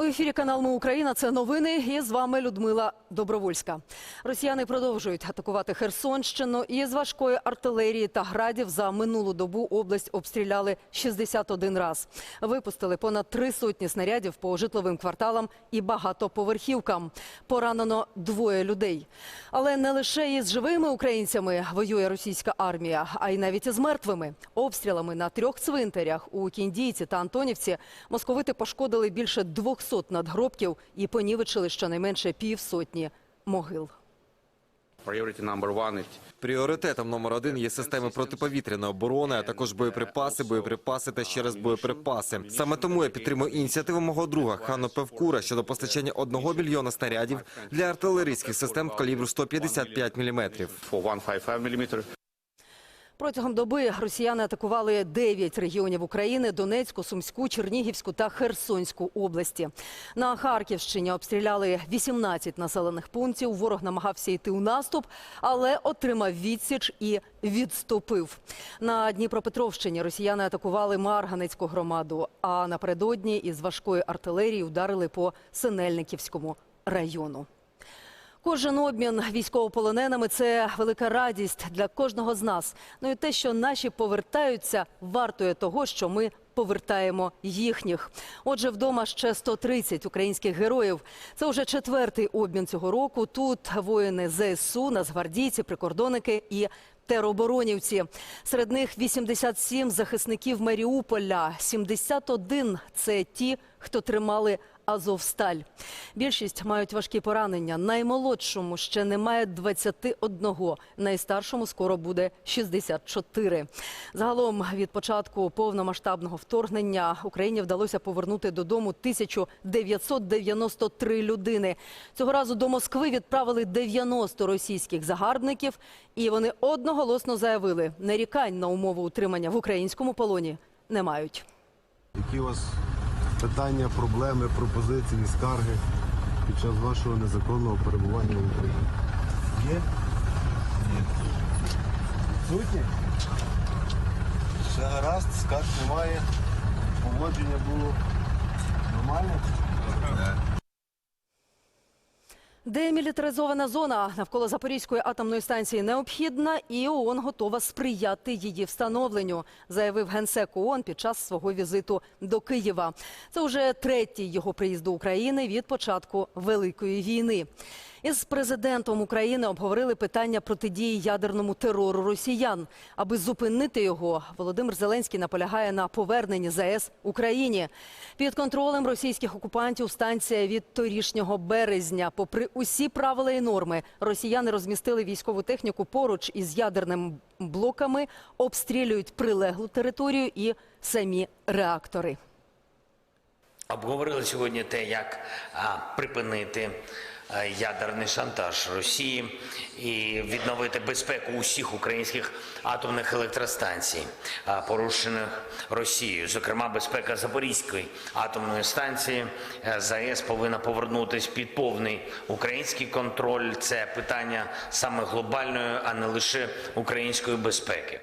У ефірі канал Ми Україна. Це новини. І з вами Людмила Добровольська. Росіяни продовжують атакувати Херсонщину. І з важкої артилерії та градів за минулу добу область обстріляли 61 раз. Випустили понад три сотні снарядів по житловим кварталам і багатоповерхівкам. Поранено двоє людей. Але не лише із живими українцями воює російська армія, а й навіть із мертвими. Обстрілами на трьох цвинтарях у Кіндійці та Антонівці московити пошкодили більше 200 надгробків і понівечили щонайменше півсотні могил. Пріоритетом номер один є системи протиповітряної оборони, а також боєприпаси, боєприпаси та ще раз боєприпаси. Саме тому я підтримую ініціативу мого друга Хано Певкура щодо постачання одного мільйона снарядів для артилерійських систем калібру 155 мм. For 155 millimeter. Протягом доби росіяни атакували 9 регіонів України: Донецьку, Сумську, Чернігівську та Херсонську області. На Харківщині обстріляли 18 населених пунктів. Ворог намагався йти у наступ, але отримав відсіч і відступив. На Дніпропетровщині росіяни атакували Марганецьку громаду. А напередодні із важкої артилерії ударили по Синельниківському району. Кожен обмін військовополоненими це велика радість для кожного з нас. Ну і те, що наші повертаються, вартує того, що ми повертаємо їхніх. Отже, вдома ще 130 українських героїв. Це вже четвертий обмін цього року. Тут воїни ЗСУ, нацгвардійці, прикордонники і тероборонівці. Серед них 87 захисників Маріуполя, 71 – це ті, хто тримали Азовсталь. Більшість мають важкі поранення. Наймолодшому ще немає 21, найстаршому скоро буде 64. Загалом від початку повномасштабного вторгнення Україні вдалося повернути додому 1993 людини. Цього разу до Москви відправили 90 російських загарбників, і вони одноголосно заявили, нарікань на умови утримання в українському полоні не мають. Які у вас питання, проблеми, пропозиції, скарги під час вашого незаконного перебування в Україні? Є? Ні. Сутні? Все гаразд, скарг немає. Поводження було нормальне? Демілітаризована зона навколо Запорізької атомної станції необхідна, і ООН готова сприяти її встановленню, заявив генсек ООН під час свого візиту до Києва. Це вже третій його приїзд до України від початку великої війни. Із президентом України обговорили питання протидії ядерному терору росіян. Аби зупинити його, Володимир Зеленський наполягає на поверненні ЗАЕС Україні. Під контролем російських окупантів станція від торішнього березня. Попри усі правила і норми, росіяни розмістили військову техніку поруч із ядерними блоками, обстрілюють прилеглу територію і самі реактори. Обговорили сьогодні те, як а, припинити ядерний шантаж Росії і відновити безпеку усіх українських атомних електростанцій, порушених Росією. Зокрема, безпека Запорізької атомної станції е, ЗАЕС повинна повернутись під повний український контроль. Це питання саме глобальної, а не лише української безпеки.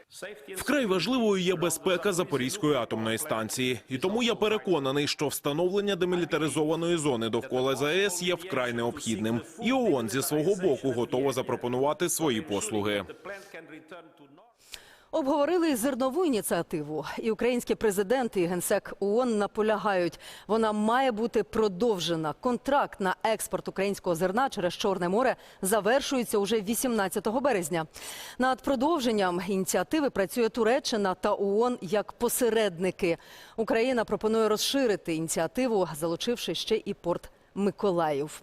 Вкрай важливою є безпека Запорізької атомної станції, і тому я переконаний, що встановлення демілітаризованої зони довкола ЗАЕС є вкрай необхідним. І ООН зі свого боку готова запропонувати свої послуги. Обговорили зернову ініціативу. І український президент і генсек ООН наполягають, вона має бути продовжена. Контракт на експорт українського зерна через Чорне море завершується уже 18 березня. Над продовженням ініціативи працює Туреччина та ООН як посередники. Україна пропонує розширити ініціативу, залучивши ще і порт Миколаїв.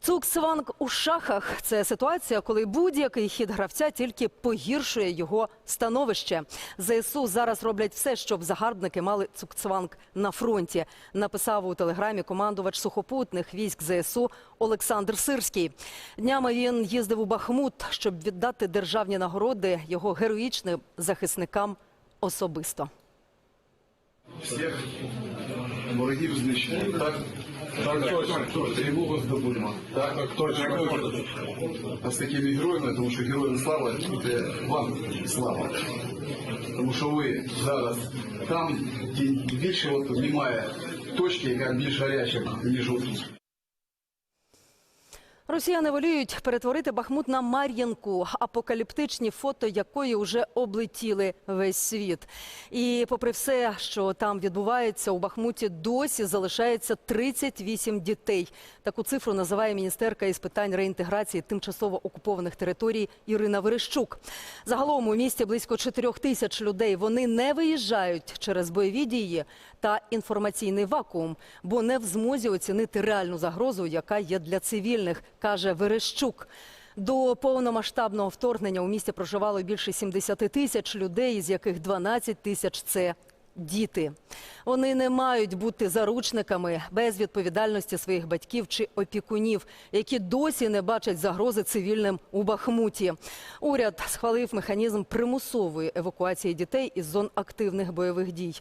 Цуксванг у шахах це ситуація, коли будь-який хід гравця тільки погіршує його становище. ЗСУ зараз роблять все, щоб загарбники мали цукцванг на фронті. Написав у телеграмі командувач сухопутних військ ЗСУ Олександр Сирський. Днями він їздив у Бахмут, щоб віддати державні нагороди його героїчним захисникам особисто. всіх ворогів знищено. Так, Тривогу здобуємо. Так, точно. А з такими героями, тому що героям слава, це вам слава. Тому що ви зараз там, де більше от немає точки, яка більш гаряча, ніж отут. Росіяни воліють перетворити Бахмут на Мар'їнку, апокаліптичні фото якої вже облетіли весь світ. І попри все, що там відбувається, у Бахмуті досі залишається 38 дітей. Таку цифру називає міністерка із питань реінтеграції тимчасово окупованих територій Ірина Верещук. Загалом у місті близько 4 тисяч людей. Вони не виїжджають через бойові дії та інформаційний вакуум, бо не в змозі оцінити реальну загрозу, яка є для цивільних, каже Верещук. До повномасштабного вторгнення у місті проживало більше 70 тисяч людей, із яких 12 тисяч це діти. Вони не мають бути заручниками без відповідальності своїх батьків чи опікунів, які досі не бачать загрози цивільним у Бахмуті. Уряд схвалив механізм примусової евакуації дітей із зон активних бойових дій.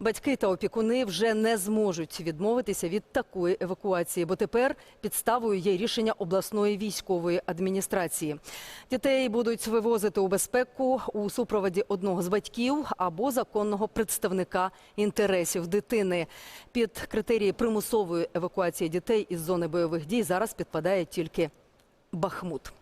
Батьки та опікуни вже не зможуть відмовитися від такої евакуації, бо тепер підставою є рішення обласної військової адміністрації. Дітей будуть вивозити у безпеку у супроводі одного з батьків або законного представника інтересів дитини. Під критерії примусової евакуації дітей із зони бойових дій зараз підпадає тільки Бахмут.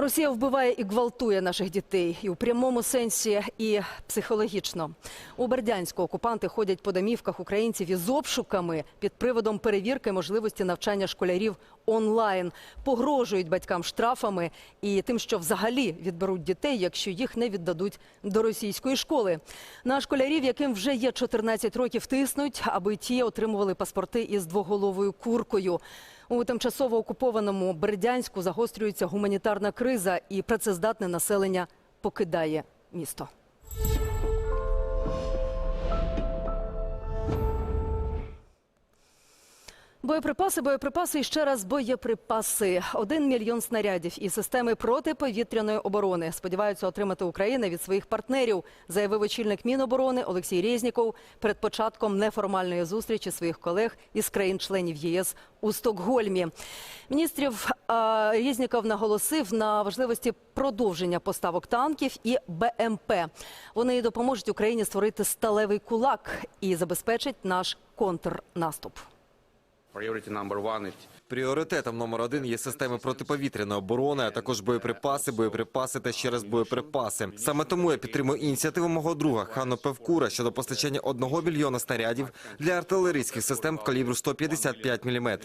Росія вбиває і гвалтує наших дітей і у прямому сенсі, і психологічно. У Бердянську окупанти ходять по домівках українців із обшуками під приводом перевірки можливості навчання школярів онлайн, погрожують батькам штрафами і тим, що взагалі відберуть дітей, якщо їх не віддадуть до російської школи. На школярів, яким вже є 14 років, тиснуть, аби ті отримували паспорти із двоголовою куркою. У тимчасово окупованому Бердянську загострюється гуманітарна криза, і працездатне населення покидає місто. Боєприпаси, боєприпаси і ще раз боєприпаси. Один мільйон снарядів і системи протиповітряної оборони сподіваються отримати Україна від своїх партнерів, заявив очільник Міноборони Олексій Резніков перед початком неформальної зустрічі своїх колег із країн-членів ЄС у Стокгольмі. Міністрів Резніков наголосив на важливості продовження поставок танків і БМП. Вони допоможуть Україні створити сталевий кулак і забезпечать наш контрнаступ. Пріоритетом номер один є системи протиповітряної оборони, а також боєприпаси, боєприпаси та ще раз боєприпаси. Саме тому я підтримую ініціативу мого друга Хано Певкура щодо постачання одного мільйона снарядів для артилерійських систем калібру 155 мм.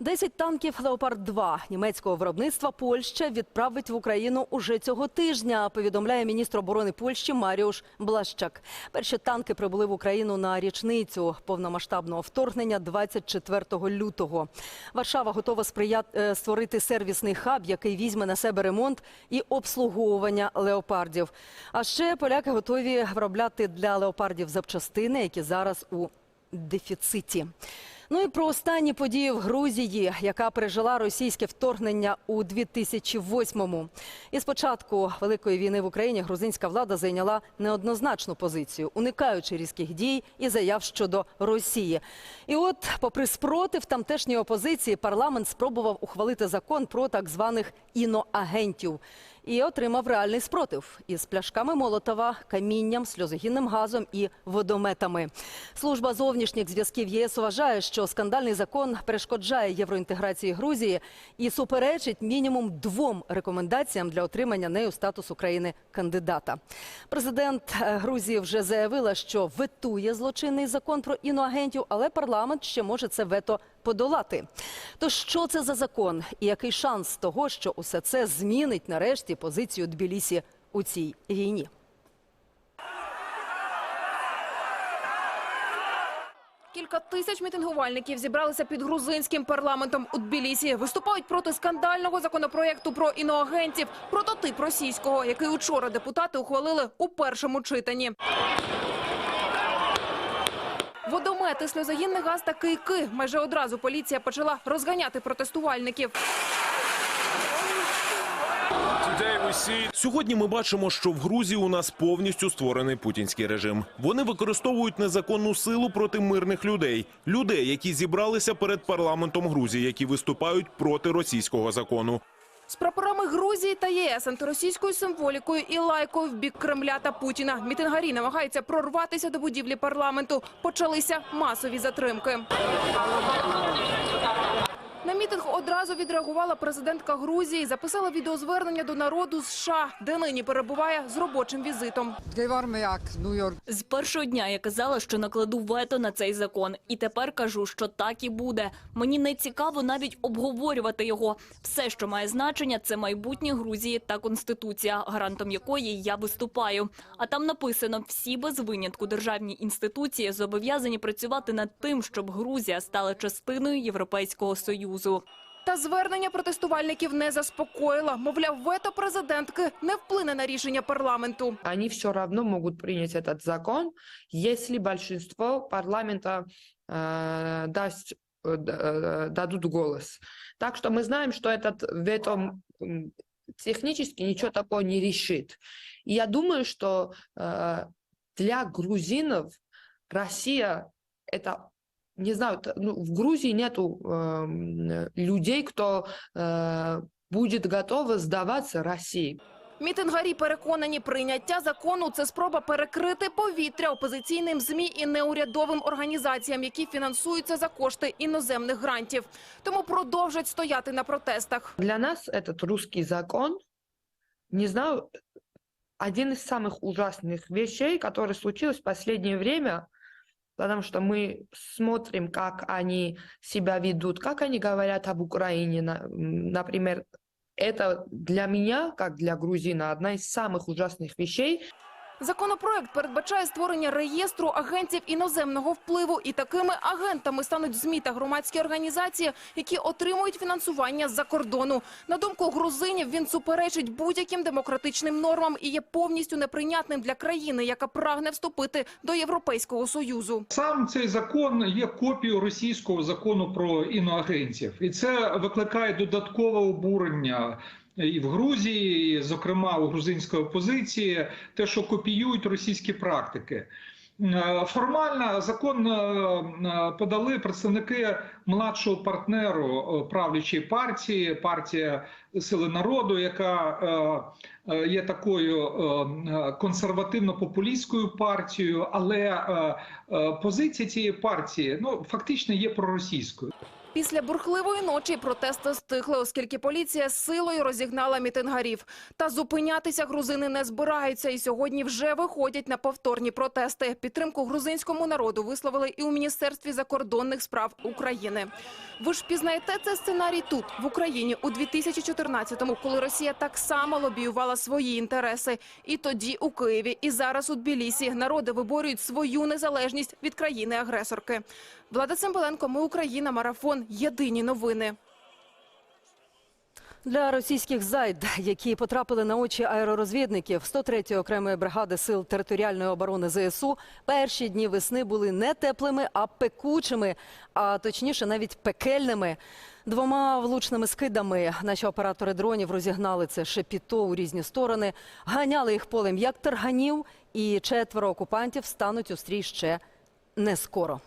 For 155 millimeter. 10 танків «Леопард-2» німецького виробництва Польща відправить в Україну уже цього тижня, повідомляє міністр оборони Польщі Маріуш Блащак. Перші танки прибули в Україну на річницю повномасштабного вторгнення 24 лютого. Варшава готова сприяти е, створити сервісний хаб, який візьме на себе ремонт і обслуговування леопардів. А ще поляки готові виробляти для леопардів запчастини, які зараз у дефіциті. Ну і про останні події в Грузії, яка пережила російське вторгнення у 2008-му. І з початку великої війни в Україні грузинська влада зайняла неоднозначну позицію, уникаючи різких дій і заяв щодо Росії. І от, попри спротив тамтешньої опозиції, парламент спробував ухвалити закон про так званих іноагентів. І отримав реальний спротив із пляшками Молотова, камінням, сльозогінним газом і водометами. Служба зовнішніх зв'язків ЄС вважає, що скандальний закон перешкоджає євроінтеграції Грузії і суперечить мінімум двом рекомендаціям для отримання нею статусу країни кандидата. Президент е, Грузії вже заявила, що ветує злочинний закон про іноагентів, але парламент ще може це вето подолати. То що це за закон і який шанс того, що усе це змінить нарешті позицію Тбілісі у цій війні? Кілька тисяч мітингувальників зібралися під грузинським парламентом у Тбілісі. Виступають проти скандального законопроєкту про іноагентів, прототип російського, який учора депутати ухвалили у першому читанні. Водомети, сльозогінний газ та кийки. Майже одразу поліція почала розганяти протестувальників. Сьогодні ми бачимо, що в Грузії у нас повністю створений путінський режим. Вони використовують незаконну силу проти мирних людей, людей, які зібралися перед парламентом Грузії, які виступають проти російського закону. З прапорами Грузії та ЄС, антиросійською символікою і лайкою в бік Кремля та Путіна. Мітингарі намагаються прорватися до будівлі парламенту. Почалися масові затримки. На мітинг одразу відреагувала президентка Грузії, записала відеозвернення до народу США, де нині перебуває з робочим візитом. З першого дня я казала, що накладу вето на цей закон, і тепер кажу, що так і буде. Мені не цікаво навіть обговорювати його. Все, що має значення, це майбутнє Грузії та конституція, гарантом якої я виступаю. А там написано: всі без винятку державні інституції зобов'язані працювати над тим, щоб Грузія стала частиною Європейського союзу. Та звернення протестувальників не заспокоїло. Мовляв, вето президентки не вплине на рішення парламенту. они все равно могут принять этот закон, если большинство парламента э, даст, э, д- э, дадут голос. Так что мы знаем, что этот вето м, технически ничего такого не решит. И я думаю, что э, для грузинов Россия это не знаю, т- ну, в Грузии нету эм, людей, кто э, будет готов сдаваться России. Мітингарі переконані, прийняття закону – це спроба перекрити повітря опозиційним ЗМІ і неурядовим організаціям, які фінансуються за кошти іноземних грантів. Тому продовжать стояти на протестах. Для нас этот русский закон, не знаю, один из самых ужасных вещей, которые случилось в последнее время, Потому что мы смотрим, как они себя ведут, как они говорят об Украине, например. Это для меня, как для грузина, одна из самых ужасных вещей. Законопроект передбачає створення реєстру агентів іноземного впливу. І такими агентами стануть ЗМІ та громадські організації, які отримують фінансування з-за кордону. На думку грузинів, він суперечить будь-яким демократичним нормам і є повністю неприйнятним для країни, яка прагне вступити до Європейського Союзу. Сам цей закон є копією російського закону про іноагентів, і це викликає додаткове обурення і в Грузії, і, зокрема у грузинської опозиції, те, що копіюють російські практики. Е, Формально закон е, е, подали представники младшого партнеру правлячої партії, партія Сили народу, яка є такою консервативно-популістською партією, але позиція цієї партії ну фактично є проросійською. Після бурхливої ночі протести стихли, оскільки поліція силою розігнала мітингарів. Та зупинятися грузини не збираються і сьогодні вже виходять на повторні протести. Підтримку грузинському народу висловили і у Міністерстві закордонних справ України. Ви ж пізнаєте цей сценарій тут, в Україні, у 2014-му, коли Росія так само лобіювала свої інтереси. І тоді у Києві, і зараз у Тбілісі народи виборюють свою незалежність від країни-агресорки. Влада Цимбаленко, ми Україна, марафон. Єдині новини. Для російських зайд, які потрапили на очі аеророзвідників 103-ї окремої бригади сил територіальної оборони ЗСУ, перші дні весни були не теплими, а пекучими, а точніше навіть пекельними. Двома влучними скидами наші оператори дронів розігнали це шепіто у різні сторони, ганяли їх полем як тарганів, і четверо окупантів стануть у стрій ще не скоро.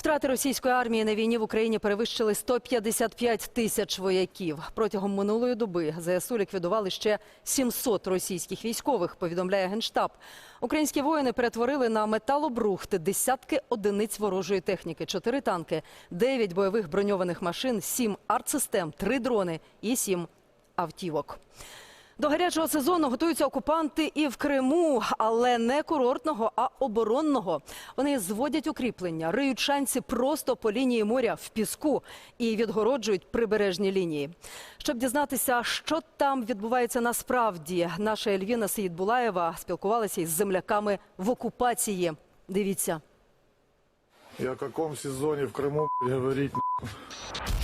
Втрати російської армії на війні в Україні перевищили 155 тисяч вояків. Протягом минулої доби ЗСУ ліквідували ще 700 російських військових, повідомляє Генштаб. Українські воїни перетворили на металобрухти десятки одиниць ворожої техніки, 4 танки, 9 бойових броньованих машин, 7 артсистем, 3 дрони і 7 автівок. До гарячого сезону готуються окупанти і в Криму, але не курортного, а оборонного. Вони зводять укріплення, риють шанці просто по лінії моря в піску і відгороджують прибережні лінії. Щоб дізнатися, що там відбувається насправді, наша Ельвіна Сеїдбулаєва спілкувалася із земляками в окупації. Дивіться. И о каком сезоне в Крыму блядь, говорить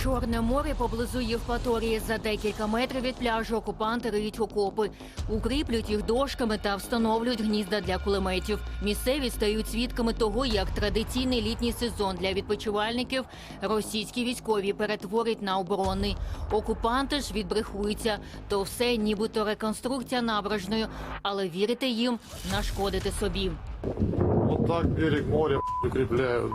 Чорне море поблизу Євпаторії. За декілька метрів від пляжу окупанти риють окопи, укріплюють їх дошками та встановлюють гнізда для кулеметів. Місцеві стають свідками того, як традиційний літній сезон для відпочивальників російські військові перетворять на оборонний. Окупанти ж відбрехуються. То все нібито реконструкція набережної, але вірити їм нашкодити собі. Вот так берег моря укрепляют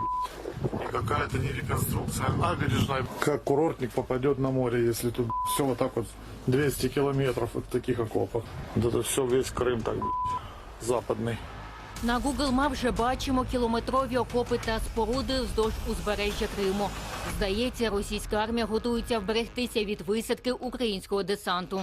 И какая-то не реконструкция набережная. Как курортник попадет на море, если тут все вот так вот 200 километров от таких окопов. Вот это все весь Крым так западный. На Google Map вже бачимо кілометрові окопи та споруди вздовж узбережжя Криму. Здається, російська армія готується вберегтися від висадки українського десанту.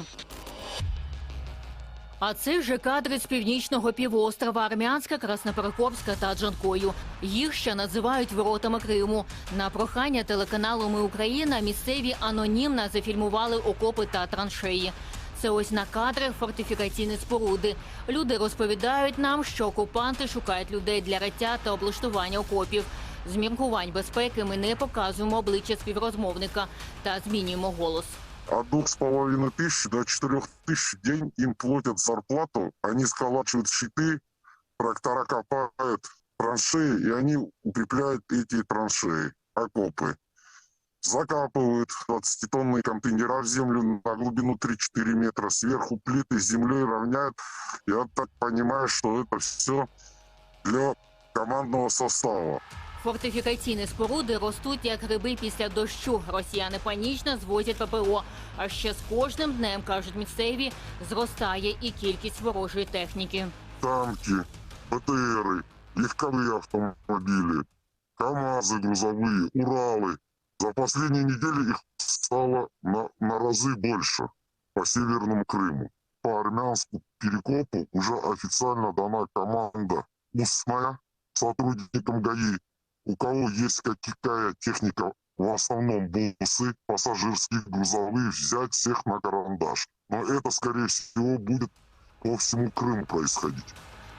А це вже кадри з північного півострова Армянська, Красноперекопська та Джанкою. Їх ще називають воротами Криму. На прохання телеканалу Ми Україна місцеві анонімно зафільмували окопи та траншеї. Це ось на кадрах фортифікаційні споруди. Люди розповідають нам, що окупанти шукають людей для раття та облаштування окопів. З міркувань безпеки ми не показуємо обличчя співрозмовника та змінюємо голос. От двух с половиной тысяч до четырех тысяч в день им платят зарплату, они сколачивают щиты, трактора копают траншеи, и они укрепляют эти траншеи, окопы. Закапывают 20-тонные контейнера в землю на глубину 3-4 метра, сверху плиты с землей равняют. Я так понимаю, что это все для командного состава. Фортифікаційні споруди ростуть як гриби після дощу. Росіяни панічно звозять ППО. А ще з кожним днем кажуть місцеві, зростає і кількість ворожої техніки. танки, БТРы, легковые автомобили, КАМАЗы грузовые, Уралы. За последние недели их стало на, на разы больше по Северному Крыму. По армянскому перекопу уже официально дана команда устная сотрудникам ГАИ. У кого есть какая техника, в основном бусы, пассажирские, грузовые, взять всех на карандаш. Но это, скорее всего, будет по всему Крыму происходить.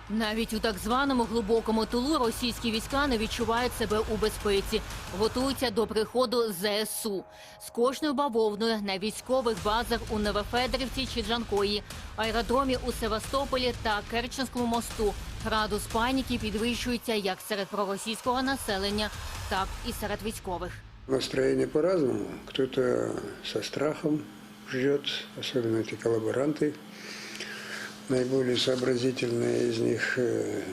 Навіть у так званому глибокому тилу російські війська не відчувають себе у безпеці, готуються до приходу ЗСУ. З кожною бавовною на військових базах у Новофедорівці чи Джанкої, аеродромі у Севастополі та Керченському мосту. Градус паніки підвищується як серед проросійського населення, так і серед військових. Настроение по-разному. Кто-то со страхом ждет, особенно эти коллаборанты. Наиболее сообразительные из них э,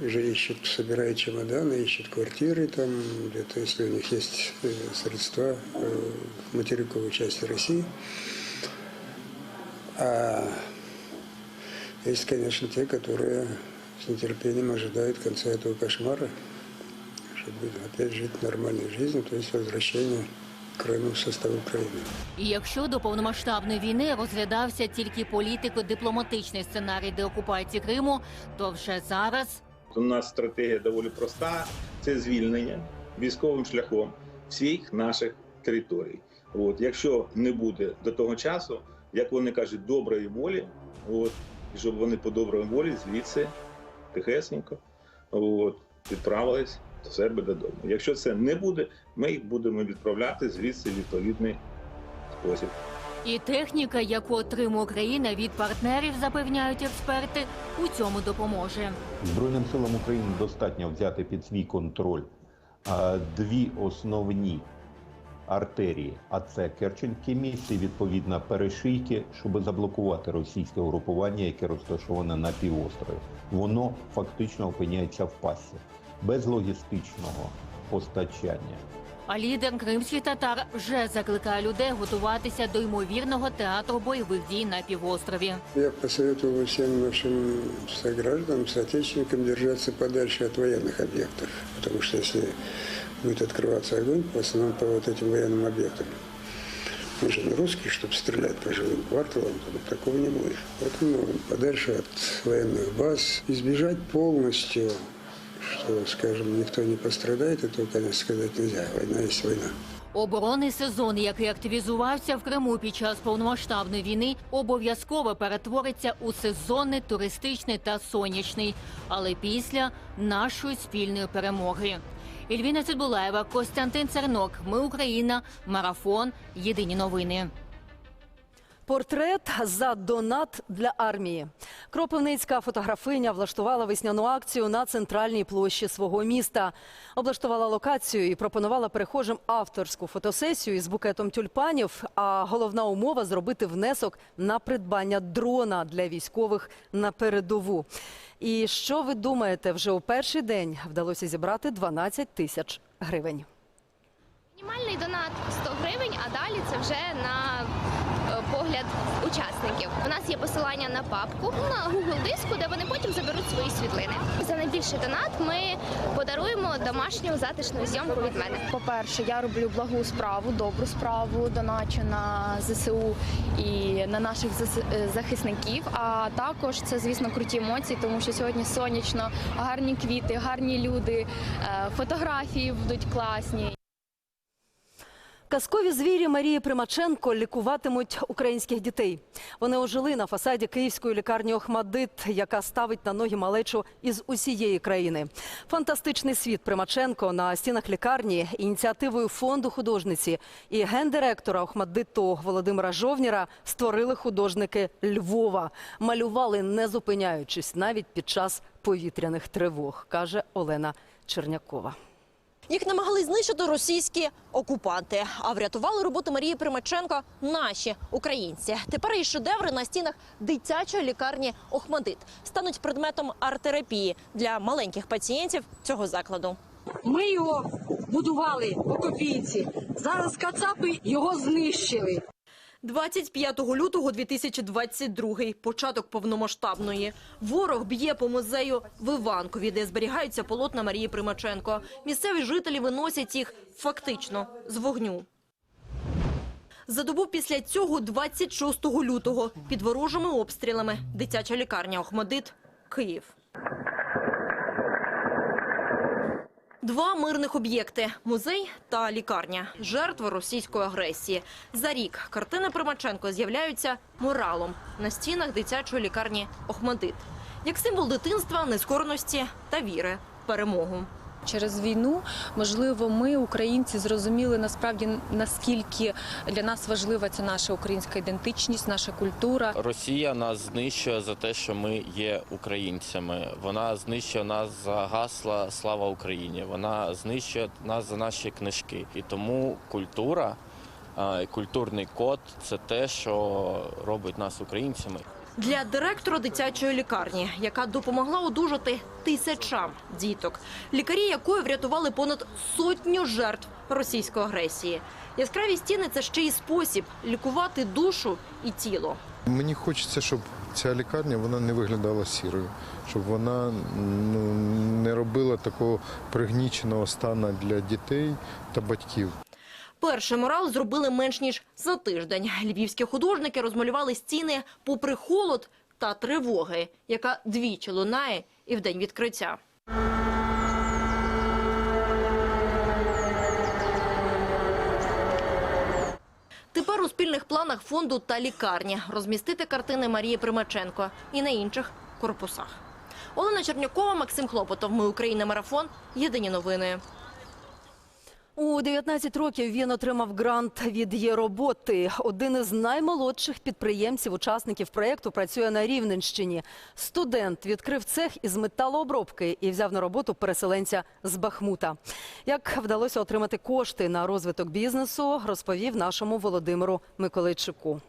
уже ищут, собирают чемоданы, ищут квартиры там, где-то, если у них есть э, средства э, в материковой части России. А есть, конечно, те, которые с нетерпением ожидают конца этого кошмара, чтобы опять жить нормальной жизнью, то есть возвращение Крыма в состав Украины. І якщо до повномасштабної війни розглядався тільки політико-дипломатичний сценарій деокупації Криму, то вже зараз У нас стратегія доволі проста: це звільнення військовим шляхом всіх наших територій. От якщо не буде до того часу, як вони кажуть, доброї волі, от щоб вони по доброї волі звідси тихесненько от, відправились до себе додому. Якщо це не буде, ми їх будемо відправляти звідси в відповідний спосіб. І техніка, яку отримує Україна від партнерів, запевняють експерти, у цьому допоможе. Збройним силам України достатньо взяти під свій контроль дві основні артерії, а це Керченське місце, і, відповідно перешийки, щоб заблокувати російське угрупування, яке розташоване на півострові. Воно фактично опиняється в пасі без логістичного постачання. А лідер кримських татар вже закликає людей готуватися до ймовірного театру бойових дій на півострові. Я посоветовал бы всем нашим согражданам, соотечественникам держаться подальше от военных объектов, потому что если будет открываться огонь, в основном по вот этим военным объектам, мы же не русские, чтобы стрелять по жилым кварталам, то такого не будет. Поэтому подальше от военных баз, избежать полностью, что, скажем, никто не пострадает, этого, конечно, сказать нельзя. Война есть война. Оборонний сезон, який активізувався в Криму під час повномасштабної війни, обов'язково перетвориться у сезонний, туристичний та сонячний, але після нашої спільної перемоги. Ільвіна Цидбулаєва, Костянтин Цернок. Ми Україна. Марафон. Єдині новини. Портрет за донат для армії. Кропивницька фотографиня влаштувала весняну акцію на центральній площі свого міста. Облаштувала локацію і пропонувала перехожим авторську фотосесію із букетом тюльпанів. А головна умова зробити внесок на придбання дрона для військових на передову. І що ви думаєте, вже у перший день вдалося зібрати 12 тисяч гривень. Мінімальний донат 100 гривень, а далі це вже на е, учасників. У нас є посилання на папку на Google диску, де вони потім заберуть свої світлини. За найбільший донат ми подаруємо домашню затишну зйомку від мене. По-перше, я роблю благу справу, добру справу, доначу на ЗСУ і на наших е, захисників. А також це, звісно, круті емоції, тому що сьогодні сонячно, гарні квіти, гарні люди, е, фотографії будуть класні. Казкові звірі Марії Примаченко лікуватимуть українських дітей. Вони ожили на фасаді київської лікарні Охмадит, яка ставить на ноги малечу із усієї країни. Фантастичний світ Примаченко на стінах лікарні ініціативою фонду художниці і гендиректора Охмадиту Володимира Жовніра створили художники Львова. Малювали не зупиняючись навіть під час повітряних тривог, каже Олена Чернякова. Їх намагались знищити російські окупанти, а врятували роботу Марії Примаченко наші українці. Тепер її шедеври на стінах дитячої лікарні Охмадит стануть предметом арт-терапії для маленьких пацієнтів цього закладу. Ми його будували по копійці. Зараз кацапи його знищили. 25 лютого 2022 початок повномасштабної. Ворог б'є по музею в Іванкові, де зберігаються полотна Марії Примаченко. Місцеві жителі виносять їх фактично з вогню. За добу після цього, 26 лютого, під ворожими обстрілами дитяча лікарня Охмадит, Київ. Два мирних об'єкти – музей та лікарня. Жертви російської агресії. За рік картини Примаченко з'являються моралом на стінах дитячої лікарні Охмадит. Як символ дитинства, нескорності та віри в перемогу. Через війну, можливо, ми, українці, зрозуміли насправді наскільки для нас важлива ця наша українська ідентичність, наша культура. Росія нас знищує за те, що ми є українцями. Вона знищує нас за гасла Слава Україні. Вона знищує нас за наші книжки. І тому культура, культурний код це те, що робить нас українцями. Для директора дитячої лікарні, яка допомогла одужати тисячам діток, лікарі якої врятували понад сотню жертв російської агресії. Яскраві стіни – це ще й спосіб лікувати душу і тіло. Мені хочеться, щоб ця лікарня вона не виглядала сірою, щоб вона ну, не робила такого пригніченого стану для дітей та батьків. Перший мурал зробили менш ніж за тиждень. Львівські художники розмалювали стіни попри холод та тривоги, яка двічі лунає і в день відкриття. Тепер у спільних планах фонду та лікарні розмістити картини Марії Примаченко і на інших корпусах. Олена Чернякова, Максим Хлопотов. Ми Україна. Марафон. Єдині новини. У 19 років він отримав грант від «Є-роботи». Один із наймолодших підприємців-учасників проєкту працює на Рівненщині. Студент відкрив цех із металообробки і взяв на роботу переселенця з Бахмута. Як вдалося отримати кошти на розвиток бізнесу, розповів нашому Володимиру Миколайчуку.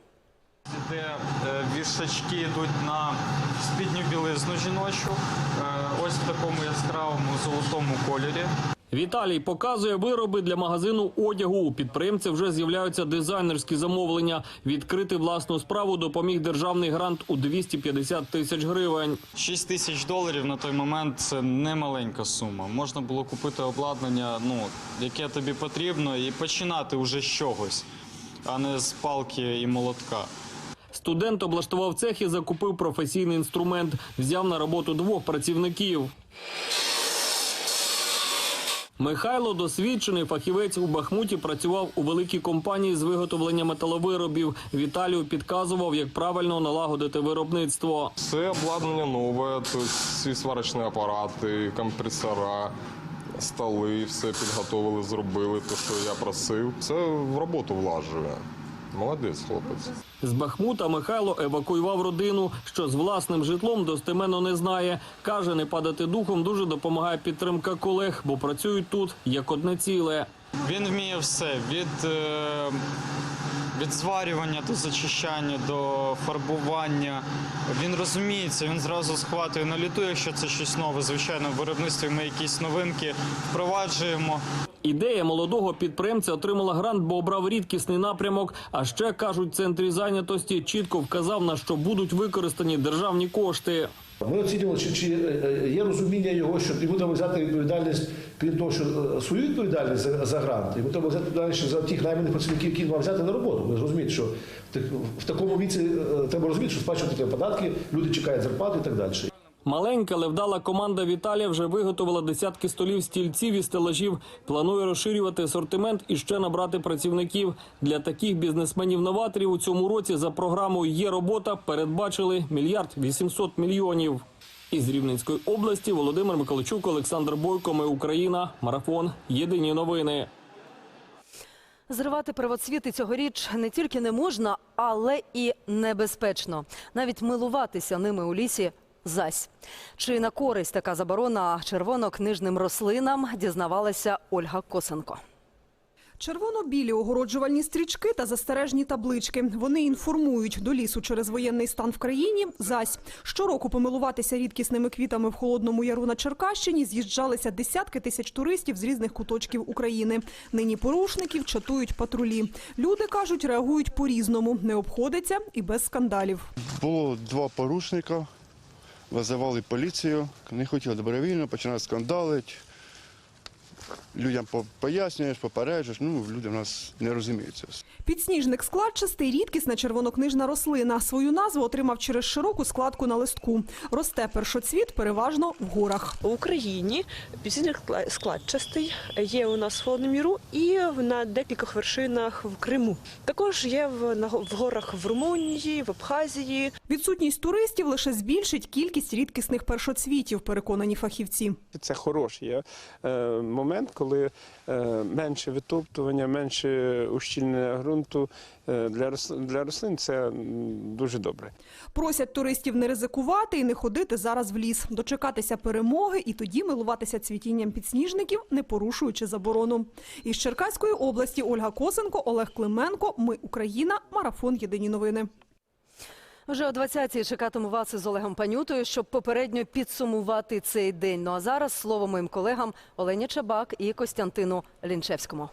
Де е, вішачки йдуть на спідню білизну жіночу, е, ось в такому яскравому золотому кольорі. Віталій показує вироби для магазину одягу. У підприємця вже з'являються дизайнерські замовлення. Відкрити власну справу допоміг державний грант у 250 тисяч гривень. 6 тисяч доларів на той момент це не маленька сума. Можна було купити обладнання, ну яке тобі потрібно, і починати вже з чогось, а не з палки і молотка. Студент облаштував цех і закупив професійний інструмент. Взяв на роботу двох працівників. Михайло, досвідчений фахівець у Бахмуті, працював у великій компанії з виготовлення металовиробів. Віталію підказував, як правильно налагодити виробництво. Все обладнання нове, тобто всі сварочні апарати, компресора, столи, все підготовили, зробили те, що я просив. Це в роботу влажує. Молодець хлопець. З Бахмута Михайло евакуював родину, що з власним житлом достеменно не знає. Каже, не падати духом дуже допомагає підтримка колег, бо працюють тут як одне ціле. Він вміє все від, е, від зварювання до зачищання, до фарбування. Він розуміється, він зразу схватує на літу, якщо це щось нове. Звичайно, в виробництві ми якісь новинки впроваджуємо. Ідея молодого підприємця отримала грант, бо обрав рідкісний напрямок. А ще кажуть, центрі зайнятості чітко вказав на що будуть використані державні кошти. Ми оцінювали, чи, чи е, є розуміння його, що йому треба взяти відповідальність, крім того, що е, свою відповідальність за, за грант, йому треба взяти відповідальність за тих найманих працівників, які він мав взяти на роботу. Ви розумієте, що в, такому віці е, треба розуміти, що сплачувати податки, люди чекають зарплати і так далі. Маленька, але вдала команда Віталія вже виготовила десятки столів, стільців і стелажів. Планує розширювати асортимент і ще набрати працівників. Для таких бізнесменів-новаторів у цьому році за програмою «Є робота» передбачили мільярд 800 мільйонів. Із Рівненської області Володимир Миколайчук, Олександр Бойко. Ми Україна. Марафон. Єдині новини. Зривати первоцвіти цьогоріч не тільки не можна, але і небезпечно. Навіть милуватися ними у лісі зась. Чи на користь така заборона червоно-книжним рослинам дізнавалася Ольга Косенко. Червоно-білі огороджувальні стрічки та застережні таблички. Вони інформують до лісу через воєнний стан в країні. Зась щороку помилуватися рідкісними квітами в холодному яру на Черкащині з'їжджалися десятки тисяч туристів з різних куточків України. Нині порушників чатують патрулі. Люди кажуть, реагують по-різному, не обходиться і без скандалів. Було два порушника, визивали поліцію, не хотіли добровільно, починали скандалити. Людям по- пояснюєш, попереджуєш, ну люди в нас не розуміють це. все. Підсніжник складчастий – рідкісна червонокнижна рослина. Свою назву отримав через широку складку на листку. Росте першоцвіт переважно в горах. В Україні підсніжник скла- складчастий є у нас в Холодному Яру і на декількох вершинах в Криму. Також є в горах в Румунії, в Абхазії. Відсутність туристів лише збільшить кількість рідкісних першоцвітів, переконані фахівці. Це хороший е, момент, коли е, менше витоптування, менше ущільнення ґрунту е, для рослин, це дуже добре. Просять туристів не ризикувати і не ходити зараз в ліс, дочекатися перемоги і тоді милуватися цвітінням підсніжників, не порушуючи заборону. Із Черкаської області Ольга Косенко, Олег Клименко. Ми Україна. Марафон. Єдині новини. Вже о 20-й чекатиму вас із Олегом Панютою, щоб попередньо підсумувати цей день. Ну а зараз слово моїм колегам Олені Чабак і Костянтину Лінчевському.